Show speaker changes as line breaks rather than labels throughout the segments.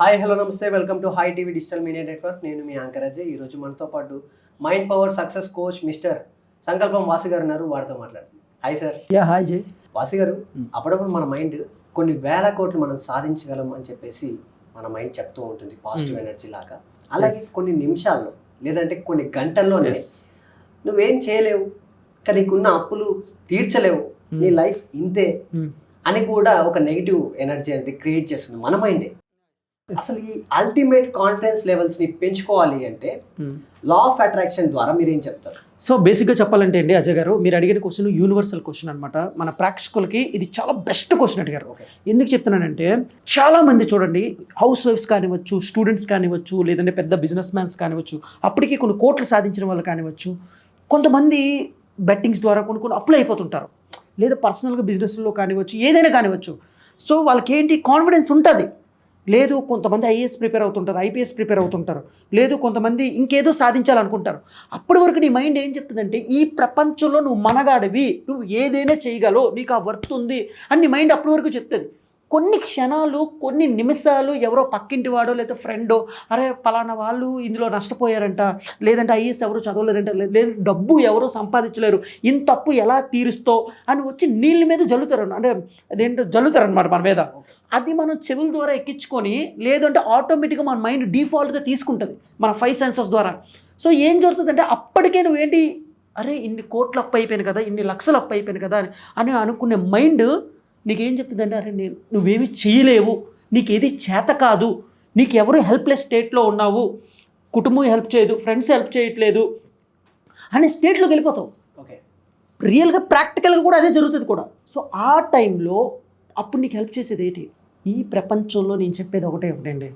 Hi hello నమస్తే. Welcome to hi TV digital media network. నేను మీ యాంకర్ అజయ్ ఈరోజు మనతో పాటు mind power success coach mister Sankalpam Vasu garu ఉన్నారు. వారితో మాట్లాడుతున్నాం హాయ్ సార్.
యా హాయ్ జై.
వాసు గారు. అప్పుడప్పుడు మన మైండ్ కొన్ని వేల కోట్లు మనం సాధించగలం అని చెప్పేసి మన మైండ్ చెప్తూ ఉంటుంది పాజిటివ్. ఎనర్జీ లాగా. అలాగే. కొన్ని నిమిషాల్లో లేదంటే కొన్ని గంటల్లోనే నువ్వేం చేయలేవు కానీ నీకున్న అప్పులు తీర్చలేవు. నీ లైఫ్ ఇంతే అని కూడా ఒక నెగిటివ్ ఎనర్జీ అనేది క్రియేట్ చేస్తుంది మన మైండే. అసలు ఈ అల్టిమేట్ కాన్ఫిడెన్స్ లెవెల్స్ని పెంచుకోవాలి అంటే లా ఆఫ్ అట్రాక్షన్ ద్వారా మీరు ఏం చెప్తారు?
సో బేసిక్గా చెప్పాలంటే అండి అజయ్ గారు మీరు అడిగిన క్వశ్చన్ యూనివర్సల్ క్వశ్చన్ అనమాట మన ప్రేక్షకులకి ఇది చాలా బెస్ట్ క్వశ్చన్ అడిగారు
ఓకే
ఎందుకు చెప్తున్నానంటే చాలా మంది చూడండి హౌస్ వైఫ్స్ కానివ్వచ్చు స్టూడెంట్స్ కానివ్వచ్చు లేదంటే పెద్ద బిజినెస్ మ్యాన్స్ కానివ్వచ్చు అప్పటికి కొన్ని కోట్లు సాధించిన వాళ్ళు కానివ్వచ్చు కొంతమంది బెట్టింగ్స్ ద్వారా కొన్ని కొన్ని అప్లై అయిపోతుంటారు. లేదా పర్సనల్గా బిజినెస్లో కానివ్వచ్చు ఏదైనా కానివ్వచ్చు. సో వాళ్ళకి ఏంటి కాన్ఫిడెన్స్ ఉంటుంది. లేదు కొంతమంది ఐఏఎస్ ప్రిపేర్ అవుతుంటారు ఐపీఎస్ ప్రిపేర్ అవుతుంటారు. లేదు కొంతమంది ఇంకేదో సాధించాలనుకుంటారు. అప్పటి వరకు నీ మైండ్ ఏం చెప్తుందంటే ఈ ప్రపంచంలో నువ్వు మనగాడివి నువ్వు ఏదైనా చేయగలవు నీకు ఆ వర్త్ ఉంది అని నీ మైండ్ అప్పటి వరకు చెప్తుంది. కొన్ని క్షణాలు కొన్ని నిమిషాలు ఎవరో పక్కింటి వాడో లేదా ఫ్రెండో అరే పలానా వాళ్ళు ఇందులో నష్టపోయారంట లేదంటే ఐఎస్ ఎవరు చదవలేరంట లేదు డబ్బు ఎవరో సంపాదించలేరు ఇంత తప్పు ఎలా తీరుస్తో అని వచ్చి నీళ్ళ మీద జల్లుతారు అంటే అదేంటో జల్లుతారు అనమాట మన మీద. అది మనం చెవుల ద్వారా ఎక్కించుకొని లేదంటే ఆటోమేటిక్గా మన మైండ్ డిఫాల్ట్గా తీసుకుంటుంది మన ఫైవ్ సెన్సెస్ ద్వారా. సో ఏం జరుగుతుందంటే అప్పటికే నువ్వేంటి అరే ఇన్ని కోట్లు అప్పు అయిపోయాను కదా ఇన్ని లక్షలు అప్పు అయిపోయాను కదా అని అని అనుకునే మైండ్ నీకేం చెప్తుందంటే అరే నేను నువ్వేమి చేయలేవు నీకు ఏది చేత కాదు నీకు ఎవరు హెల్ప్లెస్ స్టేట్లో ఉన్నావు కుటుంబం హెల్ప్ చేయదు ఫ్రెండ్స్ హెల్ప్ చేయట్లేదు అనే స్టేట్లోకి వెళ్ళిపోతావు.
ఓకే.
రియల్గా ప్రాక్టికల్గా కూడా అదే జరుగుతుంది కూడా. సో ఆ టైంలో అప్పుడు నీకు హెల్ప్ చేసేది ఏంటి? ఈ ప్రపంచంలో నేను చెప్పేది ఒకటే ఒకటండి.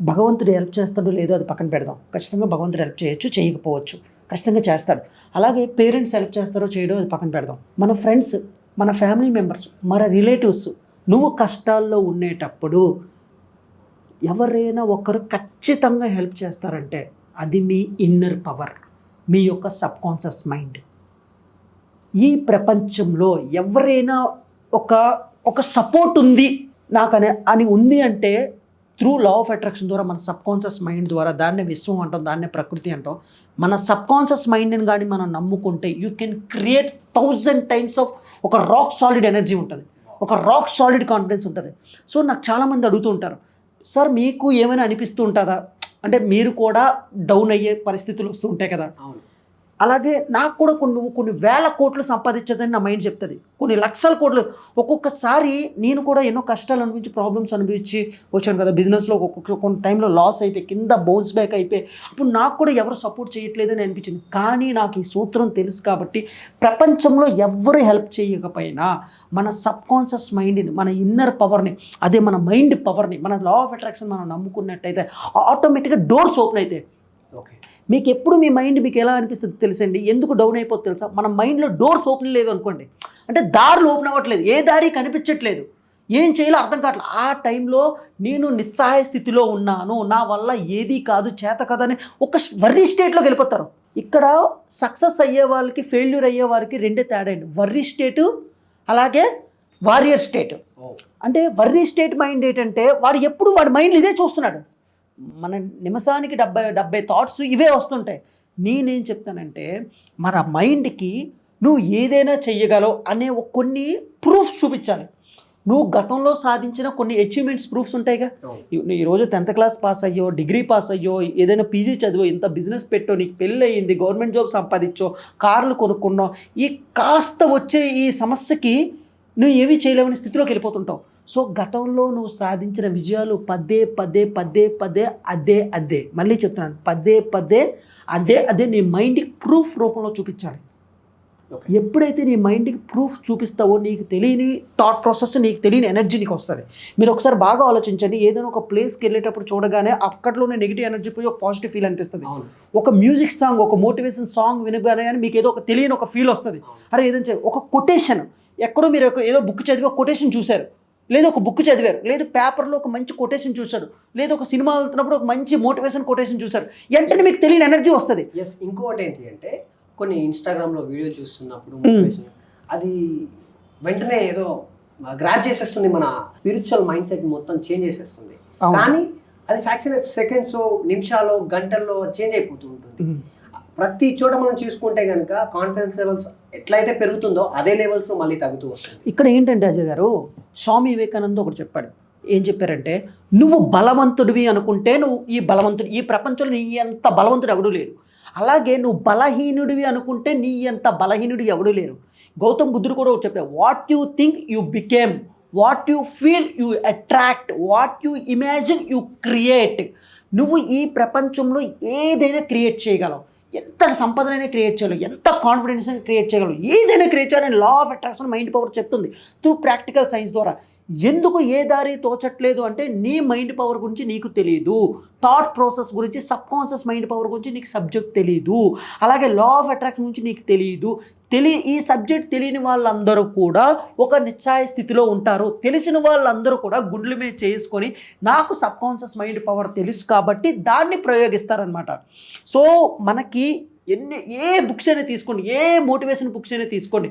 భగవంతుడు హెల్ప్ చేస్తాడో లేదో అది పక్కన పెడదాం. ఖచ్చితంగా భగవంతుడు హెల్ప్ చేయొచ్చు చేయకపోవచ్చు. ఖచ్చితంగా చేస్తాడు. అలాగే పేరెంట్స్ హెల్ప్ చేస్తారో చేయడో అది పక్కన పెడదాం. మన ఫ్రెండ్స్ మన ఫ్యామిలీ మెంబర్స్ మన రిలేటివ్స్ నువ్వు కష్టాల్లో ఉండేటప్పుడు ఎవరైనా ఒకరు ఖచ్చితంగా హెల్ప్ చేస్తారంటే అది మీ ఇన్నర్ పవర్ మీ యొక్క సబ్కాన్షియస్ మైండ్. ఈ ప్రపంచంలో ఎవరైనా ఒక ఒక సపోర్ట్ ఉంది నాకనే అని ఉంది అంటే త్రూ లా ఆఫ్ అట్రాక్షన్ ద్వారా మన సబ్ కాన్షియస్ మైండ్ ద్వారా దాన్నే విశ్వం అంటాం దాన్నే ప్రకృతి అంటాం. మన సబ్ కాన్షియస్ మైండ్ని కానీ మనం నమ్ముకుంటే you can create thousand times of ఒక రాక్ సాలిడ్ ఎనర్జీ ఉంటుంది. ఒక రాక్ సాలిడ్ కాన్ఫిడెన్స్ ఉంటుంది. సో నాకు చాలామంది అడుగుతూ ఉంటారు సార్ మీకు ఏమైనా అనిపిస్తూ ఉంటుందా? అంటే మీరు కూడా డౌన్ అయ్యే పరిస్థితులు వస్తూ ఉంటాయి కదా.
అవును.
అలాగే నాకు కూడా కొన్ని నువ్వు కొన్ని వేల కోట్లు సంపాదించదని నా మైండ్ చెప్తుంది. కొన్ని లక్షల కోట్లు. ఒక్కొక్కసారి నేను కూడా ఎన్నో కష్టాలు అనిపించి ప్రాబ్లమ్స్ అనిపించి వచ్చాను కదా బిజినెస్లో. ఒక్కొక్క కొన్ని టైంలో లాస్ అయిపోయి కింద బౌన్స్ బ్యాక్ అయిపోయి అప్పుడు నాకు కూడా ఎవరు సపోర్ట్ చేయట్లేదని అనిపించింది. కానీ నాకు ఈ సూత్రం తెలుసు కాబట్టి ప్రపంచంలో ఎవరు హెల్ప్ చేయకపోయినా మన సబ్ కాన్షియస్ మైండ్ని మన ఇన్నర్ పవర్ని అదే మన మైండ్ పవర్ని మన లా ఆఫ్ అట్రాక్షన్ మనం నమ్ముకున్నట్టయితే ఆటోమేటిక్గా డోర్స్ ఓపెన్ అవుతాయి మీకు ఎప్పుడు మీ మైండ్ మీకు ఎలా అనిపిస్తుంది తెలుసండి? ఎందుకు డౌన్ అయిపోతుంది తెలుసా? మన మైండ్లో డోర్స్ ఓపెన్ లేదు అనుకోండి. అంటే దారులు ఓపెన్ అవ్వట్లేదు. ఏ దారి కనిపించట్లేదు. ఏం చేయాలో అర్థం కావట్లేదు ఆ టైంలో నేను నిస్సహాయ స్థితిలో ఉన్నాను. నా వల్ల ఏది కాదు చేత కాదని ఒక వర్రీ స్టేట్లోకి వెళ్ళిపోతారు. ఇక్కడ సక్సెస్ అయ్యే వాళ్ళకి ఫెయిల్యూర్ అయ్యే వారికి రెండే తేడా అండి. వర్రీ స్టేటు అలాగే వారియర్ స్టేట్. అంటే వర్రీ స్టేట్ మైండ్ ఏంటంటే వాడు ఎప్పుడు వాడి మైండ్ ఇదే చూస్తున్నాడు. మన నిమిషానికి డెబ్బై డెబ్బై థాట్స్ ఇవే వస్తుంటాయి. నేనేం చెప్తానంటే మన మైండ్కి నువ్వు ఏదైనా చెయ్యగలవు అనే కొన్ని ప్రూఫ్స్ చూపించాలి. నువ్వు గతంలో సాధించిన కొన్ని అచీవ్మెంట్స్ ప్రూఫ్స్ ఉంటాయిగా. ఈరోజు టెన్త్ క్లాస్ పాస్ అయ్యో డిగ్రీ పాస్ అయ్యో ఏదైనా పీజీ చదివో ఇంత బిజినెస్ పెట్టో నీకు పెళ్ళి అయ్యింది గవర్నమెంట్ జాబ్ సంపాదించో కార్లు కొనుక్కున్నావు ఈ కాస్త వచ్చే ఈ సమస్యకి నువ్వు ఏమీ చేయలేవని స్థితిలోకి వెళ్ళిపోతుంటావు. సో గతంలో నువ్వు సాధించిన విజయాలు పదే పదే పదే పదే అదే అదే. మళ్ళీ చెప్తున్నాను. పదే పదే అదే అదే నీ మైండ్కి ప్రూఫ్ రూపంలో చూపించాలి. ఎప్పుడైతే నీ మైండ్కి ప్రూఫ్ చూపిస్తావో నీకు తెలియని థాట్ ప్రాసెస్ నీకు తెలియని ఎనర్జీ నీకు వస్తుంది. మీరు ఒకసారి బాగా ఆలోచించండి. ఏదైనా ఒక ప్లేస్కి వెళ్ళేటప్పుడు చూడగానే అక్కడలోనే నెగిటివ్ ఎనర్జీ పోయి ఒక పాజిటివ్ ఫీల్ అనిపిస్తుంది. ఒక మ్యూజిక్ సాంగ్ ఒక మోటివేషన్ సాంగ్ వినగానే కానీ మీకు ఏదో ఒక తెలియని ఒక ఫీల్ వస్తుంది. అరే ఏదైనా. ఒక కొటేషన్ ఎక్కడో మీరు ఏదో బుక్ చదివి ఒక కొటేషన్ చూశారు. లేదు ఒక బుక్ చదివారు లేదు పేపర్లో ఒక మంచి కొటేషన్ చూశారు లేదు ఒక సినిమా వెళ్తున్నప్పుడు ఒక మంచి మోటివేషన్ కొటేషన్ చూశారు వెంటనే మీకు తెలియని ఎనర్జీ వస్తుంది
ఎస్ ఇంకోటి ఏంటి అంటే కొన్ని ఇన్స్టాగ్రామ్లో వీడియో చూస్తున్నప్పుడు
Hmm.
motivation, అది వెంటనే ఏదో గ్రాప్ చేసేస్తుంది మన స్పిరిచువల్ మైండ్ సెట్ మొత్తం చేంజ్ చేసేస్తుంది. కానీ అది ఫ్యాక్షన్ సెకండ్స్ నిమిషాలు గంటల్లో చేంజ్ అయిపోతూ ఉంటుంది
ఉమ్.
ప్రతి చోట మనం చూసుకుంటే కనుక కాన్ఫిడెన్స్ లెవెల్స్ ఎట్లయితే పెరుగుతుందో అదే లెవెల్స్ మళ్ళీ తగ్గుతూ వస్తుంది
ఇక్కడ ఏంటంటే అజయ్ గారు స్వామి వివేకానంద ఒకటి చెప్పాడు. ఏం చెప్పారంటే నువ్వు బలవంతుడివి అనుకుంటే నువ్వు ఈ బలవంతుడు ఈ ప్రపంచంలో నీ అంత బలవంతుడు ఎవడూ లేడు. అలాగే నువ్వు బలహీనుడివి అనుకుంటే నీ అంత బలహీనుడు ఎవడూ లేరు. గౌతమ్ బుద్ధుడు కూడా ఒకటి చెప్పాడు what you think you became what you feel you attract what you imagine you create నువ్వు ఈ ప్రపంచంలో ఏదైనా క్రియేట్ చేయగలవు. ఎంత సంపదనైనా క్రియేట్ చేయగలవు ఎంత కాన్ఫిడెన్స్ అయినా క్రియేట్ చేయగలరు ఏదైనా క్రియేట్ చేయాలని law of attraction mind power చెప్తుంది త్రూ ప్రాక్టికల్ సైన్స్ ద్వారా. ఎందుకు ఏ దారి తోచట్లేదు అంటే నీ మైండ్ పవర్ గురించి నీకు తెలియదు థాట్ ప్రాసెస్ గురించి సబ్ కాన్షియస్ మైండ్ పవర్ గురించి నీకు సబ్జెక్ట్ తెలియదు అలాగే లా ఆఫ్ అట్రాక్షన్ గురించి నీకు తెలియదు తెలి ఈ సబ్జెక్ట్ తెలియని వాళ్ళందరూ కూడా ఒక నిశ్చాయ స్థితిలో ఉంటారు. తెలిసిన వాళ్ళందరూ కూడా గుండెల మీద చేసుకొని నాకు సబ్ కాన్షియస్ మైండ్ పవర్ తెలుసు కాబట్టి దాన్ని ప్రయోగిస్తారనమాట సో మనకి ఎన్ని ఏ బుక్స్ అయినా తీసుకోండి ఏ మోటివేషన్ బుక్స్ అయినా తీసుకోండి.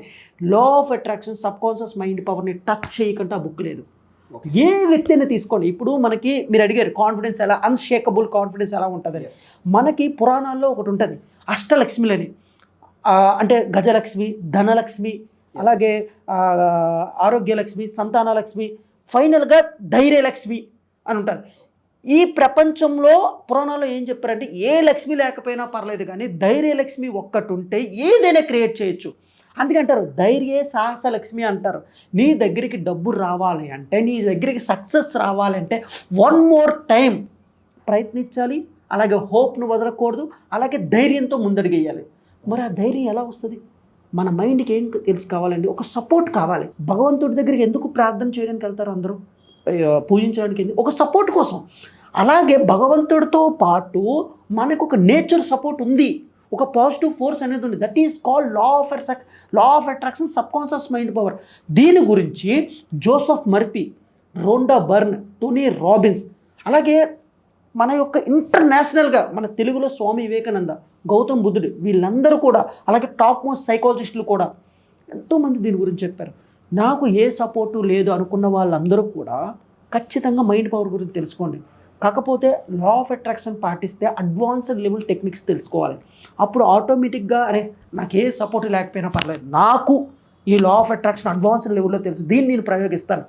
Law of attraction subconscious mind పవర్ని టచ్ చేయకుండా ఆ బుక్ లేదు. ఏ వ్యక్తి అయినా తీసుకోండి. ఇప్పుడు మనకి మీరు అడిగారు కాన్ఫిడెన్స్ ఎలా అన్షేకబుల్ కాన్ఫిడెన్స్ ఎలా ఉంటుందని.
Yes.
మనకి పురాణాల్లో ఒకటి ఉంటుంది. అష్టలక్ష్మిలని అంటే గజలక్ష్మి ధనలక్ష్మి అలాగే ఆరోగ్యలక్ష్మి సంతానలక్ష్మి ఫైనల్గా ధైర్యలక్ష్మి అని ఉంటుంది. ఈ ప్రపంచంలో పురాణాల్లో ఏం చెప్పారంటే ఏ లక్ష్మి లేకపోయినా పర్లేదు కానీ ధైర్యలక్ష్మి ఒక్కటి ఉంటే ఏదైనా క్రియేట్ చేయొచ్చు. అందుకంటారు ధైర్యే సాహస లక్ష్మి అంటారు. నీ దగ్గరికి డబ్బు రావాలి అంటే నీ దగ్గరికి సక్సెస్ రావాలంటే వన్ మోర్ టైం ప్రయత్నించాలి. అలాగే హోప్ను వదలకూడదు. అలాగే ధైర్యంతో ముందడుగేయాలి. మరి ఆ ధైర్యం ఎలా వస్తుంది? మన మైండ్కి ఏం తెలుసు కావాలండి? ఒక సపోర్ట్ కావాలి. భగవంతుడి దగ్గరికి ఎందుకు ప్రార్థన చేయడానికి వెళ్తారు అందరూ? పూజించడానికి ఎందుకు? ఒక సపోర్ట్ కోసం. అలాగే భగవంతుడితో పాటు మనకు ఒక నేచర్ సపోర్ట్ ఉంది. ఒక పాజిటివ్ ఫోర్స్ అనేది ఉంది. That is called law of attract law of attraction subconscious mind power. దీని గురించి Joseph Murphy Rhonda Byrne Tony Robbins అలాగే మన యొక్క ఇంటర్నేషనల్గా మన తెలుగులో స్వామి వివేకానంద గౌతమ్ బుద్ధుడు వీళ్ళందరూ కూడా అలాగే టాప్ మోస్ట్ సైకాలజిస్టులు కూడా ఎంతోమంది దీని గురించి చెప్పారు. నాకు ఏ సపోర్టు లేదు అనుకున్న వాళ్ళందరూ కూడా ఖచ్చితంగా మైండ్ పవర్ గురించి తెలుసుకోండి. కాకపోతే లా ఆఫ్ అట్రాక్షన్ పాటిస్తే అడ్వాన్స్డ్ లెవెల్ టెక్నిక్స్ తెలుసుకోవాలి. అప్పుడు ఆటోమేటిక్గా అరే నాకు ఏ సపోర్ట్ లేకపోయినా పర్లేదు. నాకు ఈ లా ఆఫ్ అట్రాక్షన్ అడ్వాన్స్డ్ లెవెల్లో తెలుసు. దీన్ని నేను ప్రయోగిస్తాను.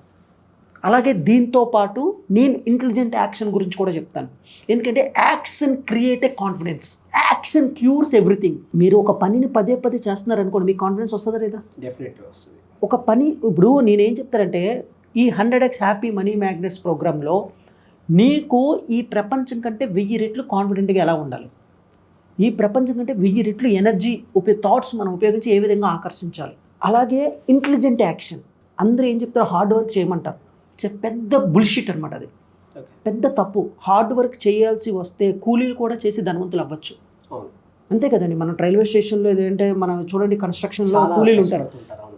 అలాగే దీంతో పాటు నేను ఇంటెలిజెంట్ యాక్షన్ గురించి కూడా చెప్తాను. ఎందుకంటే action create a confidence. Action cures everything. మీరు ఒక పనిని పదే పదే చేస్తున్నారు అనుకోండి మీకు కాన్ఫిడెన్స్ వస్తుందా లేదా?
డెఫినెట్లీ వస్తుంది.
ఒక పని ఇప్పుడు నేనేం చెప్తానంటే ఈ hundred X happy money magnets ప్రోగ్రాంలో నీకు ఈ ప్రపంచం కంటే వెయ్యి రెట్లు కాన్ఫిడెంట్గా ఎలా ఉండాలి? ఈ ప్రపంచం కంటే వెయ్యి రెట్లు ఎనర్జీ ఉపయోగ థాట్స్ మనం ఉపయోగించి ఏ విధంగా ఆకర్షించాలి? అలాగే ఇంటెలిజెంట్ యాక్షన్. అందరూ ఏం చెప్తారు హార్డ్ వర్క్ చేయమంటారు. ఇట్స్ పెద్ద బుల్షిట్ అనమాట అది. పెద్ద తప్పు. హార్డ్ వర్క్ చేయాల్సి వస్తే కూలీలు కూడా చేసి ధనవంతులు అవ్వచ్చు. అంతే కదండి. మనం రైల్వే స్టేషన్లో ఏంటంటే మనం చూడండి కన్స్ట్రక్షన్లో కూలీలు ఉంటారు.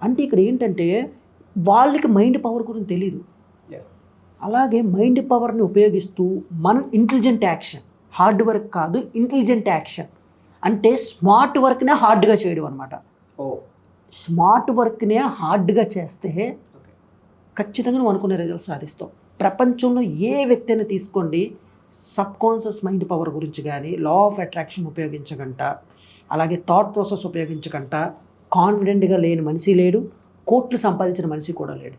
అంటే ఇక్కడ ఏంటంటే వాళ్ళకి మైండ్ పవర్ గురించి తెలియదు. అలాగే మైండ్ పవర్ని ఉపయోగిస్తూ మనం ఇంటెలిజెంట్ యాక్షన్. హార్డ్ వర్క్ కాదు ఇంటెలిజెంట్ యాక్షన్. అంటే స్మార్ట్ వర్క్నే హార్డ్గా చేయడం అనమాట స్మార్ట్ వర్క్నే హార్డ్గా చేస్తే ఖచ్చితంగా నువ్వు అనుకునే రిజల్ట్ సాధిస్తావు. ప్రపంచంలో ఏ వ్యక్తి అయినా తీసుకోండి సబ్ కాన్షియస్ మైండ్ పవర్ గురించి కానీ లా ఆఫ్ అట్రాక్షన్ ఉపయోగించగంట అలాగే థాట్ ప్రాసెస్ ఉపయోగించగంట కాన్ఫిడెంట్గా లేని మనిషి లేడు కోట్లు సంపాదించిన మనిషి కూడా లేడు.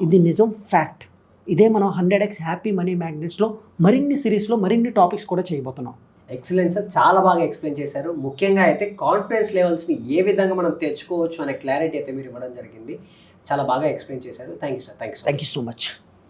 ఇది నిజం ఫ్యాక్ట్ ఇదే మనం హండ్రెడ్ ఎక్స్ హ్యాపీ మనీ మ్యాగ్నెట్స్లో మరిన్ని సిరీస్లో మరిన్ని టాపిక్స్ కూడా చేయబోతున్నాం.
ఎక్సలెన్స్ సార్ చాలా బాగా ఎక్స్ప్లెయిన్ చేశారు. ముఖ్యంగా అయితే కాన్ఫిడెన్స్ లెవెల్స్ని ఏ విధంగా మనం తెచ్చుకోవచ్చు అనే క్లారిటీ అయితే మీరు ఇవ్వడం జరిగింది. చాలా బాగా ఎక్స్ప్లెయిన్ చేశారు. Thank you sir thank you
thank you so much